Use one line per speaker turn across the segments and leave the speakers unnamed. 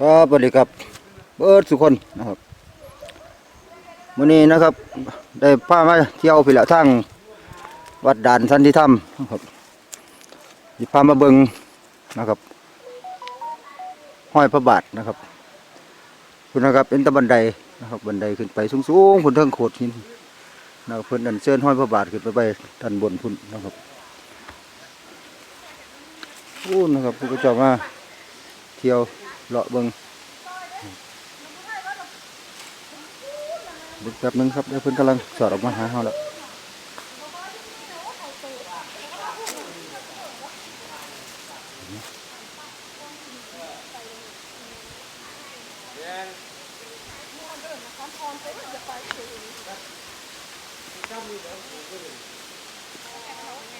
ครับสวัสดีครับเบิร์ดสุคนนะครับวันนี้นะครับ ได้พามาเที่ยวพิละทางวัดด่านสันติธรรมนะครับสิพามาเบิงนะครับ ห้อยพระบาทนะครับคุณนะครับเป็นตะบันไดนะครับบันไดขึ้นไปสูงๆพุ่นเทิงโขดหินนะครับเพิ่นอันเชิญห้อยพระบาทขึ้นไปไปด้านบนพุ่นนะครับโอ้นะครับผู้กระจอกมาเที่ยว เลาะเบิงเดี๋ยวแป๊บนึงครับเดี๋ยวเพิ่นกำลังสอดออกมาหาเราแล้ว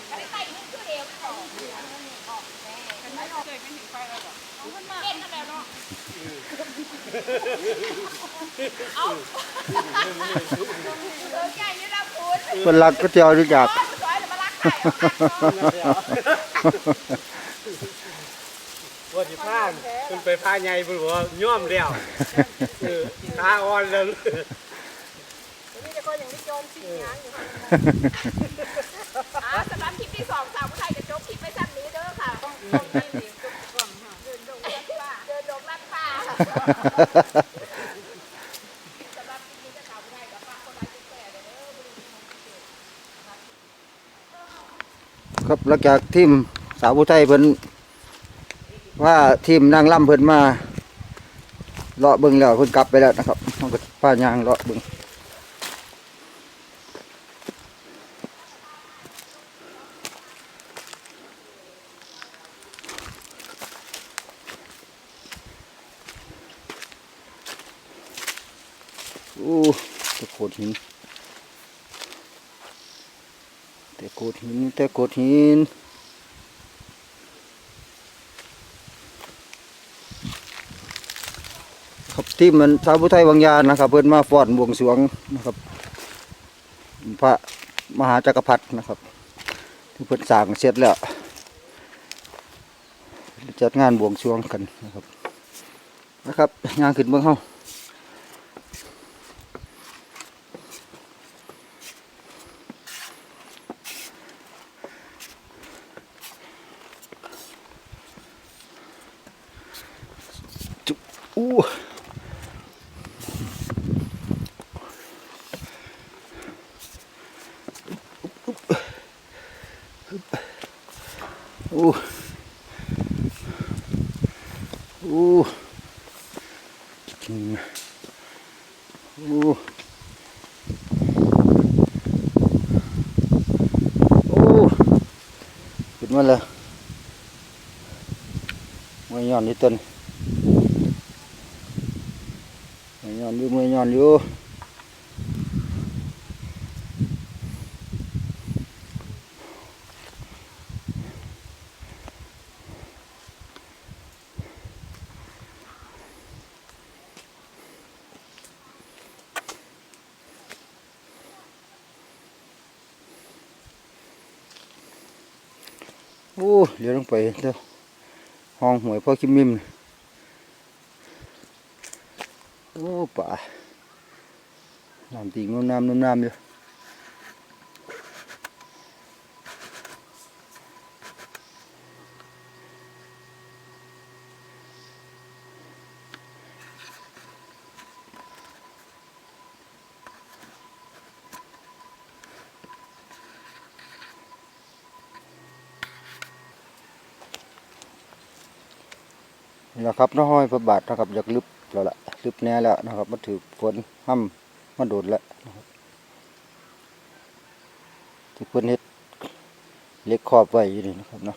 ไปไปนี่คือเพิ่ นรักก็เที่ยวรู้จัก
ว่าสิพานคุณไปพาใหญ่บุญบอกว่าย่อมแล้วเออขาอ่อนแล้ว
อ่าสำหรับคลิปที่สองสาวผู้ไทยจะจบ เดินดงลัดป่าสำหรับคลิปนี้จะสาวผู้ไทยกับฝาคนลค์กดแชร์เด้อ
ครับหลังจากทีมสาวผู้ไทยเพิ่นว่าทีมนางล่ำเพิ่นมาเลาะเบิ่งแล้วเพิ่นกลับไปแล้วนะครับเฮาก็ป้ายางเลาะเบิ่ง โอ้ตะโขดหิน แต่โกดหิน แต่โกดหิน ครับที่มันชาวพุทธไทยวังยานนะครับ เพิ่นมาฟ้อนบวงสรวงนะครับ พระมหาจักรพรรดินะครับที่เพิ่นสร้างเสร็จแล้วจัดงานบวงสรวงกันนะครับ นะครับงานขึ้นเมืองเฮา อู้อู้อู้อืมอู้อู้ขึ้นมาแล้วไม่ย้อนนี่ต้นมือ ย้อนอยู่มือย้อนอยู่โอ้เดี๋ยวลงไปเด้อห้องหวยพ่อคิมมิมนี่โอ้ ป่าน้ำตีงน้ำน้ำน้ำอยู่ นี่แหละครับน้องห้อยพระบาทนะครับอยากลึบแล้วล่ะลึบแน่แล้วนะครับมาถือฝนห้ำมาโดดแล้วนะครับที่เพิ่นเฮ็ดเล็กครอบไว้อยู่นี่นะครับเนาะ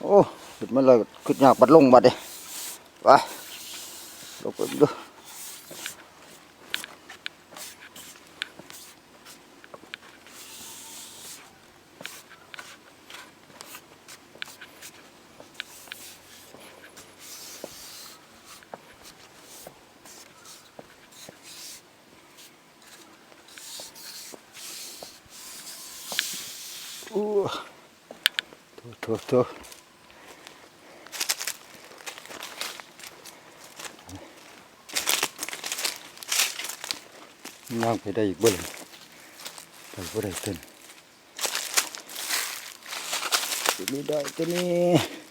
โอ้ขึ้นมาเลยขึ้นยากบัดลงบัดเด้ไป 조금 더 우와. 더더더. ย่างไปได้อีกบ่เลยไปบ่ได้เต้นตัวนี้ได้ตัวนี้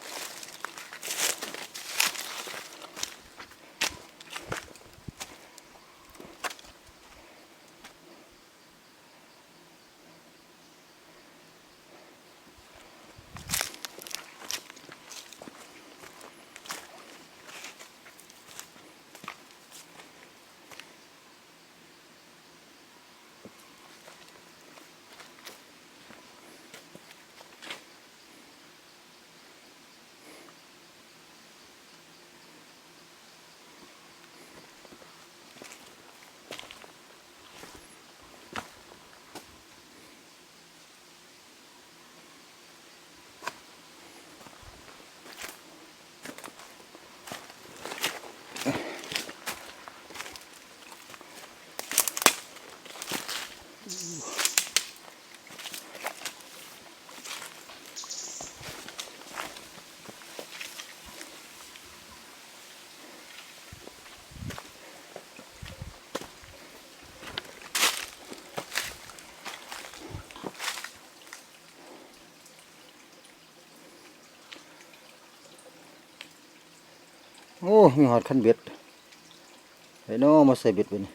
โอ้ มีหอดคันเบ็ดไอ้น้อมาใส่เบ็ดไปนี่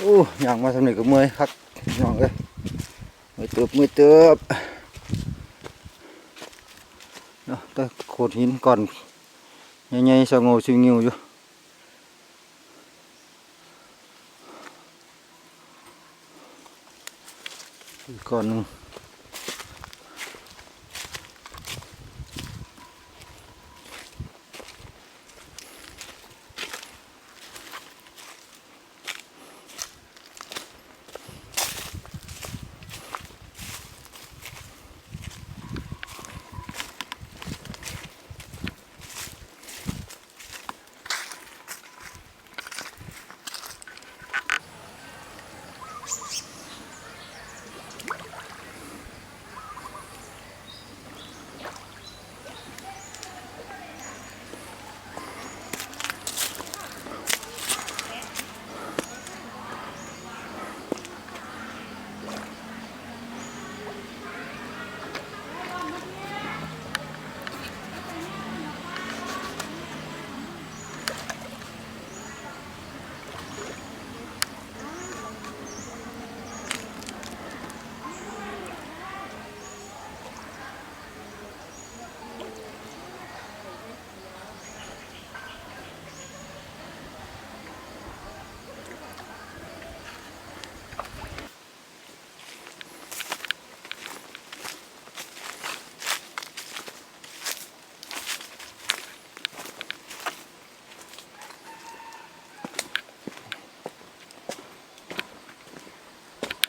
โอ้ยางมาสำเร็จกับมือครับย่องเลยมือเติบมือเติบเนาะแต่โขดหินก่อนใหญ่ๆสงบชิวงิวอยู่ก่อนหนึง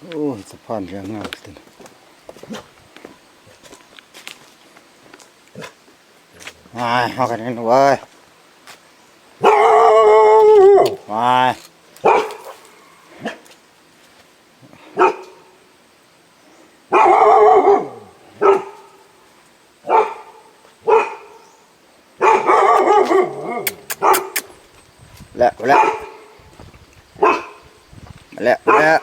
โอ้ยสะพานเรียงงามจังมาเอากันนี่เว้ยมาแล้วแล้วแล้วแล้ว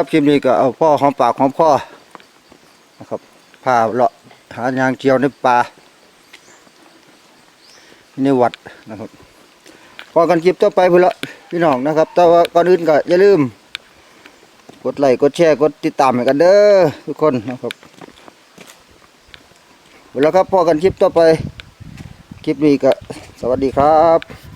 ครับคลิปนี้ก็เอาพ่อหอมปากหอมคอนะครับพาเลาะหายางเจียวในป่าในวัดนะครับพอกันคลิปต่อไปพุ่นละพี่น้องนะครับ แต่ว่าก่อนอื่นก็อย่าลืม กดไลค์กดแชร์กดติดตามให้กันเด้อทุกคนนะครับเอาแล้วครับพอกันคลิปต่อไป คลิปนี้ก็สวัสดีครับ